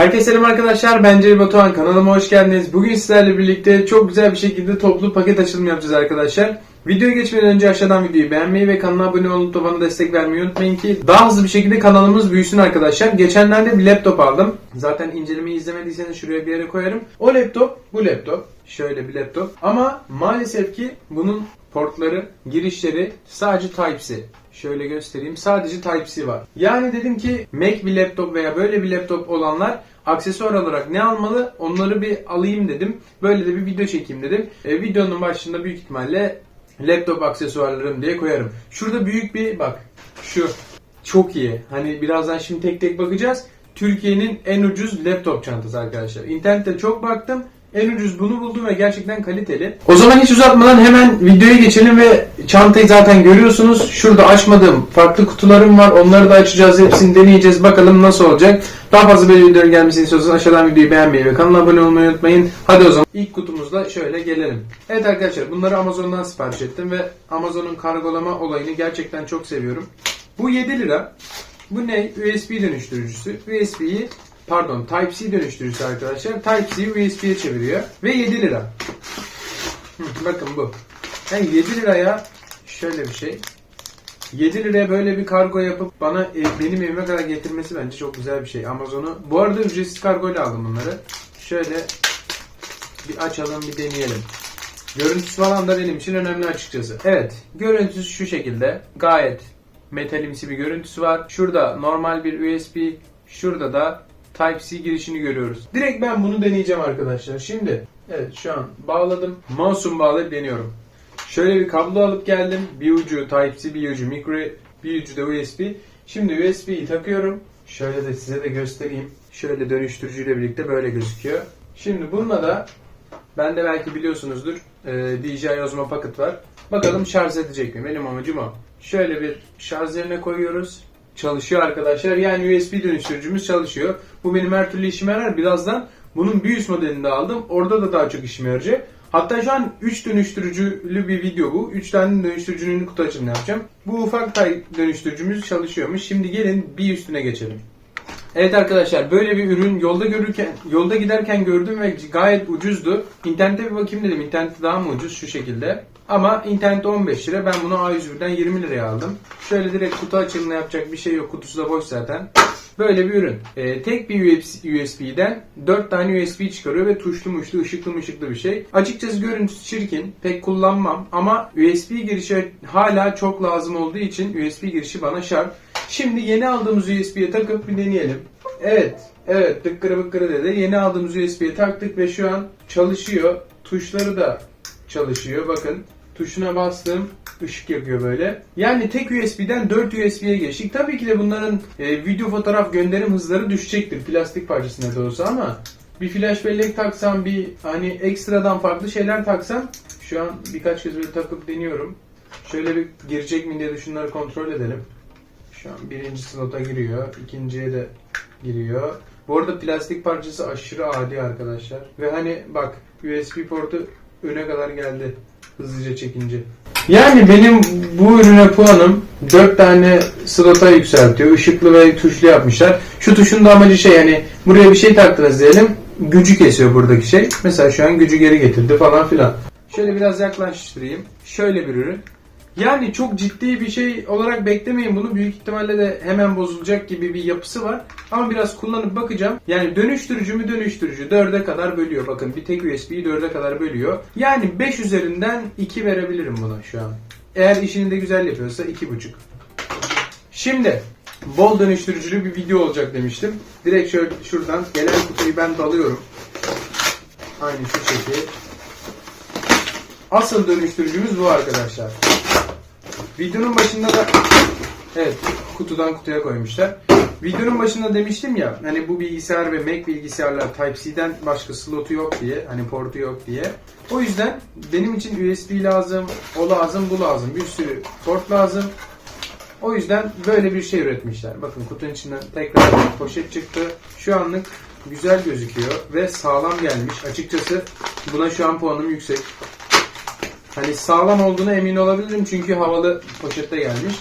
Herkese selam arkadaşlar. Ben Celil Batuhan. Kanalıma hoş geldiniz. Bugün sizlerle birlikte çok güzel bir şekilde toplu paket açılımı yapacağız arkadaşlar. Videoya geçmeden önce aşağıdan videoyu beğenmeyi ve kanala abone olup da bana destek vermeyi unutmayın ki daha hızlı bir şekilde kanalımız büyüsün arkadaşlar. Geçenlerde bir laptop aldım. Zaten incelemeyi izlemediyseniz şuraya bir yere koyarım. O laptop bu laptop. Şöyle bir laptop. Ama maalesef ki bunun portları, girişleri sadece Type-C. Şöyle göstereyim. Sadece Type-C var. Yani dedim ki Mac bir laptop veya böyle bir laptop olanlar aksesuar olarak ne almalı? Onları bir alayım dedim. Böyle de bir video çekeyim dedim. E, videonun başında büyük ihtimalle laptop aksesuarlarım diye koyarım. Şurada büyük bir bak şu çok iyi. Hani birazdan şimdi tek tek bakacağız. Türkiye'nin en ucuz laptop çantası arkadaşlar. İnternette çok baktım. En ucuz bunu buldum ve gerçekten kaliteli. O zaman hiç uzatmadan hemen videoya geçelim ve çantayı zaten görüyorsunuz. Şurada açmadığım farklı kutularım var. Onları da açacağız. Hepsini deneyeceğiz. Bakalım nasıl olacak. Daha fazla böyle videoların gelmesini istiyorsanız aşağıdan videoyu beğenmeyi ve kanala abone olmayı unutmayın. Hadi o zaman ilk kutumuzla şöyle gelelim. Evet arkadaşlar bunları Amazon'dan sipariş ettim ve Amazon'un kargolama olayını gerçekten çok seviyorum. Bu 7 lira. Bu ne? USB dönüştürücüsü. USB'yi pardon Type-C dönüştürücüsü arkadaşlar. Type-C'yi USB'ye çeviriyor. Ve 7 lira. Bakın bu. Yani 7 liraya şöyle bir şey. 7 liraya böyle bir kargo yapıp bana e, benim evime kadar getirmesi bence çok güzel bir şey. Amazon'u. Bu arada ücretsiz kargoyla aldım bunları. Şöyle bir açalım bir deneyelim. Görüntüsü falan da benim için önemli açıkçası. Evet, görüntüsü şu şekilde. Gayet metalimsi bir görüntüsü var. Şurada normal bir USB, şurada da Type-C girişini görüyoruz. Direkt ben bunu deneyeceğim arkadaşlar. Şimdi, evet şu an bağladım. Mouse'umu bağlayıp deniyorum. Şöyle bir kablo alıp geldim. Bir ucu Type-C, bir ucu micro, bir ucu da USB. Şimdi USB'yi takıyorum. Şöyle de size de göstereyim. Şöyle dönüştürücüyle birlikte böyle gözüküyor. Şimdi bununla da ben de belki biliyorsunuzdur e, DJI Osmo Pocket var. Bakalım şarj edecek mi? Benim amacım o. Şöyle bir şarj yerine koyuyoruz. Çalışıyor arkadaşlar. Yani USB dönüştürücümüz çalışıyor. Bu benim her türlü işime yarar. Birazdan bunun bir üst modelini de aldım. Orada da daha çok işime yarayacak. Hatta şu an 3 dönüştürücülü bir video bu. 3 tane dönüştürücünün kutu açılımını yapacağım. Bu ufak dönüştürücümüz çalışıyormuş. Şimdi gelin bir üstüne geçelim. Evet arkadaşlar böyle bir ürün yolda görürken yolda giderken gördüm ve gayet ucuzdu. İnternete bir bakayım dedim. İnternette daha mı ucuz şu şekilde. Ama internette 15 lira. Ben bunu A101'den 20 liraya aldım. Şöyle direkt kutu açılımına yapacak bir şey yok. Kutusu da boş zaten. Böyle bir ürün. Ee, tek bir USB'den 4 tane USB çıkarıyor ve tuşlu muşlu ışıklı mışıklı bir şey. Açıkçası görüntüsü çirkin. Pek kullanmam ama USB girişi hala çok lazım olduğu için USB girişi bana şart. Şimdi yeni aldığımız USB'ye takıp bir deneyelim. Evet, evet tıkkırı bıkkırı dedi. Yeni aldığımız USB'ye taktık ve şu an çalışıyor. Tuşları da çalışıyor. Bakın tuşuna bastım ışık yakıyor böyle. Yani tek USB'den 4 USB'ye geçtik. Tabii ki de bunların e, video fotoğraf gönderim hızları düşecektir. Plastik parçası ne de olsa ama bir flash bellek taksam bir hani ekstradan farklı şeyler taksam şu an birkaç kez böyle takıp deniyorum. Şöyle bir girecek mi diye şunları kontrol edelim. Şu an birinci slota giriyor. ikinciye de giriyor. Bu arada plastik parçası aşırı adi arkadaşlar. Ve hani bak USB portu öne kadar geldi. Hızlıca çekince. Yani benim bu ürüne puanım 4 tane slota yükseltiyor. Işıklı ve tuşlu yapmışlar. Şu tuşun da amacı şey hani buraya bir şey taktınız diyelim. Gücü kesiyor buradaki şey. Mesela şu an gücü geri getirdi falan filan. Şöyle biraz yaklaştırayım. Şöyle bir ürün. Yani çok ciddi bir şey olarak beklemeyin bunu. Büyük ihtimalle de hemen bozulacak gibi bir yapısı var. Ama biraz kullanıp bakacağım. Yani dönüştürücü mü dönüştürücü. 4'e kadar bölüyor. Bakın bir tek USB'yi 4'e kadar bölüyor. Yani 5 üzerinden 2 verebilirim buna şu an. Eğer işini de güzel yapıyorsa 2,5. Şimdi bol dönüştürücülü bir video olacak demiştim. Direkt şöyle şuradan gelen kutuyu ben dalıyorum. Aynı şu şekil. Asıl dönüştürücümüz bu arkadaşlar. Videonun başında da evet kutudan kutuya koymuşlar. Videonun başında demiştim ya hani bu bilgisayar ve Mac bilgisayarlar Type-C'den başka slotu yok diye hani portu yok diye. O yüzden benim için USB lazım, o lazım, bu lazım. Bir sürü port lazım. O yüzden böyle bir şey üretmişler. Bakın kutunun içinden tekrar poşet çıktı. Şu anlık güzel gözüküyor ve sağlam gelmiş. Açıkçası buna şu an puanım yüksek. Hani sağlam olduğuna emin olabilirim çünkü havalı poşette gelmiş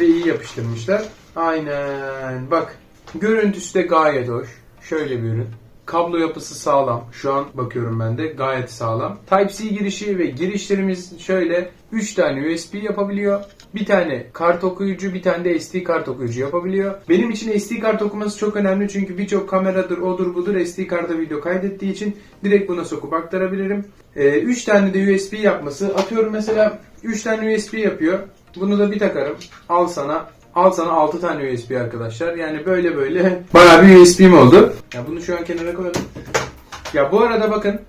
ve iyi yapıştırmışlar. Aynen. Bak görüntüsü de gayet hoş. Şöyle bir ürün. Kablo yapısı sağlam. Şu an bakıyorum ben de gayet sağlam. Type-C girişi ve girişlerimiz şöyle 3 tane USB yapabiliyor. Bir tane kart okuyucu, bir tane de SD kart okuyucu yapabiliyor. Benim için SD kart okuması çok önemli çünkü birçok kameradır, odur budur SD karta video kaydettiği için direkt buna sokup aktarabilirim. 3 tane de USB yapması. Atıyorum mesela 3 tane USB yapıyor. Bunu da bir takarım. Al sana Al sana 6 tane USB arkadaşlar. Yani böyle böyle bayağı bir USB'm oldu. Ya bunu şu an kenara koyalım. Ya bu arada bakın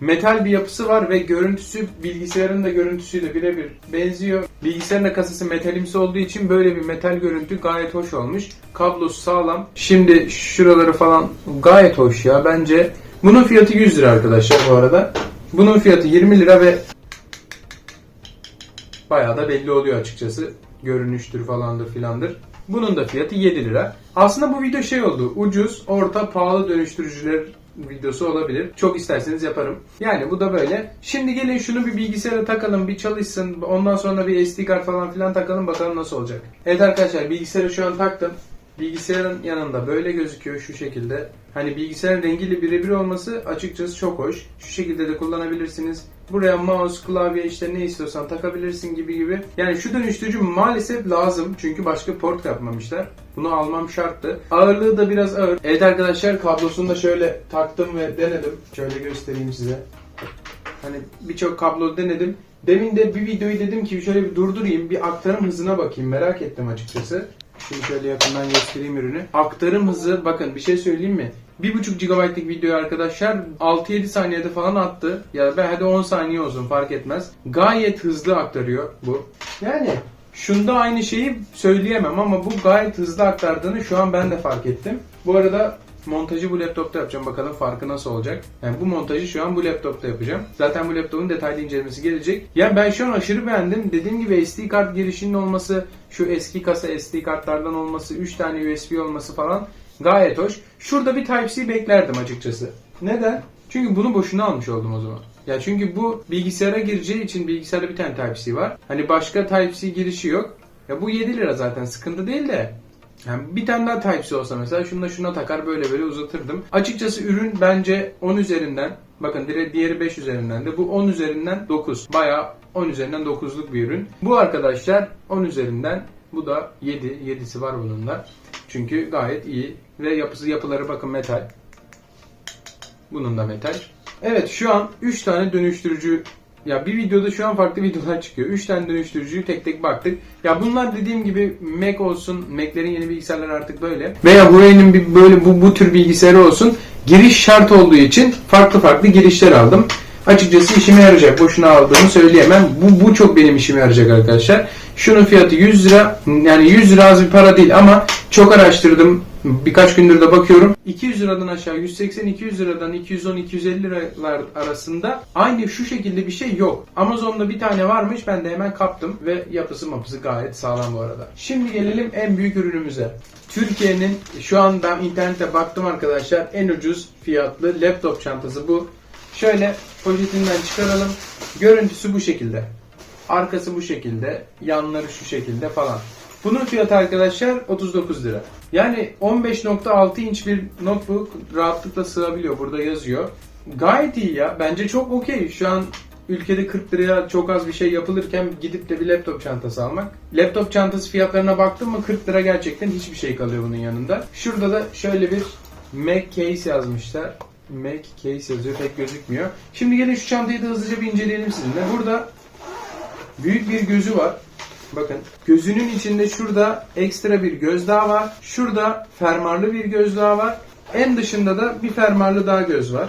metal bir yapısı var ve görüntüsü bilgisayarın da görüntüsüyle birebir benziyor. Bilgisayarın da kasası metalimsi olduğu için böyle bir metal görüntü gayet hoş olmuş. Kablosu sağlam. Şimdi şuraları falan gayet hoş ya bence. Bunun fiyatı 100 lira arkadaşlar bu arada. Bunun fiyatı 20 lira ve bayağı da belli oluyor açıkçası. Görünüştür falandır filandır. Bunun da fiyatı 7 lira. Aslında bu video şey oldu. Ucuz, orta, pahalı dönüştürücüler videosu olabilir. Çok isterseniz yaparım. Yani bu da böyle. Şimdi gelin şunu bir bilgisayara takalım, bir çalışsın. Ondan sonra bir SD kart falan filan takalım bakalım nasıl olacak. Evet arkadaşlar bilgisayarı şu an taktım. Bilgisayarın yanında böyle gözüküyor şu şekilde. Hani bilgisayarın rengiyle birebir olması açıkçası çok hoş. Şu şekilde de kullanabilirsiniz. Buraya mouse, klavye işte ne istiyorsan takabilirsin gibi gibi. Yani şu dönüştürücü maalesef lazım. Çünkü başka port yapmamışlar. Bunu almam şarttı. Ağırlığı da biraz ağır. Evet arkadaşlar kablosunu da şöyle taktım ve denedim. Şöyle göstereyim size. Hani birçok kablo denedim. Demin de bir videoyu dedim ki şöyle bir durdurayım. Bir aktarım hızına bakayım. Merak ettim açıkçası. Şimdi şöyle yakından göstereyim ürünü. Aktarım hızı bakın bir şey söyleyeyim mi? 1.5 GB'lık videoyu arkadaşlar 6-7 saniyede falan attı. Ya belki de 10 saniye olsun fark etmez. Gayet hızlı aktarıyor bu. Yani şunda aynı şeyi söyleyemem ama bu gayet hızlı aktardığını şu an ben de fark ettim. Bu arada montajı bu laptopta yapacağım. Bakalım farkı nasıl olacak. Yani bu montajı şu an bu laptopta yapacağım. Zaten bu laptopun detaylı incelemesi gelecek. Yani ben şu an aşırı beğendim. Dediğim gibi SD kart girişinin olması, şu eski kasa SD kartlardan olması, 3 tane USB olması falan gayet hoş. Şurada bir Type-C beklerdim açıkçası. Neden? Çünkü bunu boşuna almış oldum o zaman. Ya çünkü bu bilgisayara gireceği için bilgisayarda bir tane Type-C var. Hani başka Type-C girişi yok. Ya bu 7 lira zaten sıkıntı değil de. Yani bir tane daha Type-C olsa mesela şununla şuna takar böyle böyle uzatırdım. Açıkçası ürün bence 10 üzerinden bakın diğeri 5 üzerinden de bu 10 üzerinden 9. Bayağı 10 üzerinden 9'luk bir ürün. Bu arkadaşlar 10 üzerinden bu da 7. 7'si var bunun da. Çünkü gayet iyi ve yapısı yapıları bakın metal. Bunun da metal. Evet şu an 3 tane dönüştürücü ya bir videoda şu an farklı videolar çıkıyor. 3 tane dönüştürücüyü tek tek baktık. Ya bunlar dediğim gibi Mac olsun, Mac'lerin yeni bilgisayarlar artık böyle. Veya Huawei'nin bir böyle bu, bu tür bilgisayarı olsun. Giriş şart olduğu için farklı farklı girişler aldım. Açıkçası işime yarayacak. Boşuna aldığımı söyleyemem. Bu, bu çok benim işime yarayacak arkadaşlar. Şunun fiyatı 100 lira. Yani 100 lira az bir para değil ama çok araştırdım. Birkaç gündür de bakıyorum. 200 liradan aşağı 180-200 liradan 210-250 liralar arasında aynı şu şekilde bir şey yok. Amazon'da bir tane varmış ben de hemen kaptım ve yapısı mapısı gayet sağlam bu arada. Şimdi gelelim en büyük ürünümüze. Türkiye'nin şu an ben internette baktım arkadaşlar en ucuz fiyatlı laptop çantası bu. Şöyle poşetinden çıkaralım. Görüntüsü bu şekilde. Arkası bu şekilde. Yanları şu şekilde falan. Bunun fiyatı arkadaşlar 39 lira. Yani 15.6 inç bir notebook rahatlıkla sığabiliyor. Burada yazıyor. Gayet iyi ya. Bence çok okey. Şu an ülkede 40 liraya çok az bir şey yapılırken gidip de bir laptop çantası almak. Laptop çantası fiyatlarına baktım mı 40 lira gerçekten hiçbir şey kalıyor bunun yanında. Şurada da şöyle bir Mac case yazmışlar. Mac case yazıyor pek gözükmüyor. Şimdi gelin şu çantayı da hızlıca bir inceleyelim sizinle. Burada büyük bir gözü var. Bakın gözünün içinde şurada ekstra bir göz daha var. Şurada fermuarlı bir göz daha var. En dışında da bir fermuarlı daha göz var.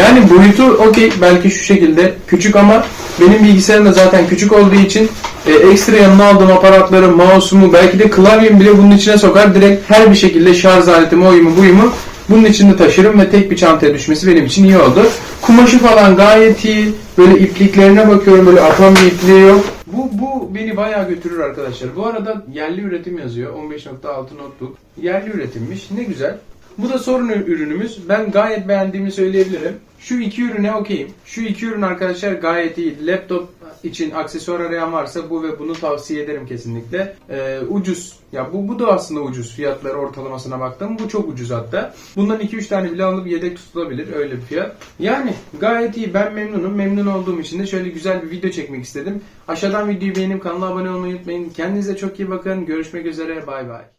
Yani boyutu okey belki şu şekilde küçük ama benim bilgisayarım da zaten küçük olduğu için e, ekstra yanına aldığım aparatları, mouse'umu belki de klavyemi bile bunun içine sokar. Direkt her bir şekilde şarj aletimi, oyumu, buyumu bunun içinde taşırım ve tek bir çantaya düşmesi benim için iyi oldu. Kumaşı falan gayet iyi. Böyle ipliklerine bakıyorum böyle atom ipliği yok. Bu, bu beni bayağı götürür arkadaşlar. Bu arada yerli üretim yazıyor. 15.6 notebook. Yerli üretimmiş. Ne güzel. Bu da sorun ürünümüz. Ben gayet beğendiğimi söyleyebilirim. Şu iki ürüne okeyim. Şu iki ürün arkadaşlar gayet iyi. Laptop için aksesuar arayan varsa bu ve bunu tavsiye ederim kesinlikle. Ee, ucuz. Ya bu bu da aslında ucuz. Fiyatları ortalamasına baktım. Bu çok ucuz hatta. Bundan 2-3 tane bile alıp yedek tutulabilir. Öyle bir fiyat. Yani gayet iyi. Ben memnunum. Memnun olduğum için de şöyle güzel bir video çekmek istedim. Aşağıdan videoyu beğenip kanala abone olmayı unutmayın. Kendinize çok iyi bakın. Görüşmek üzere. Bay bay.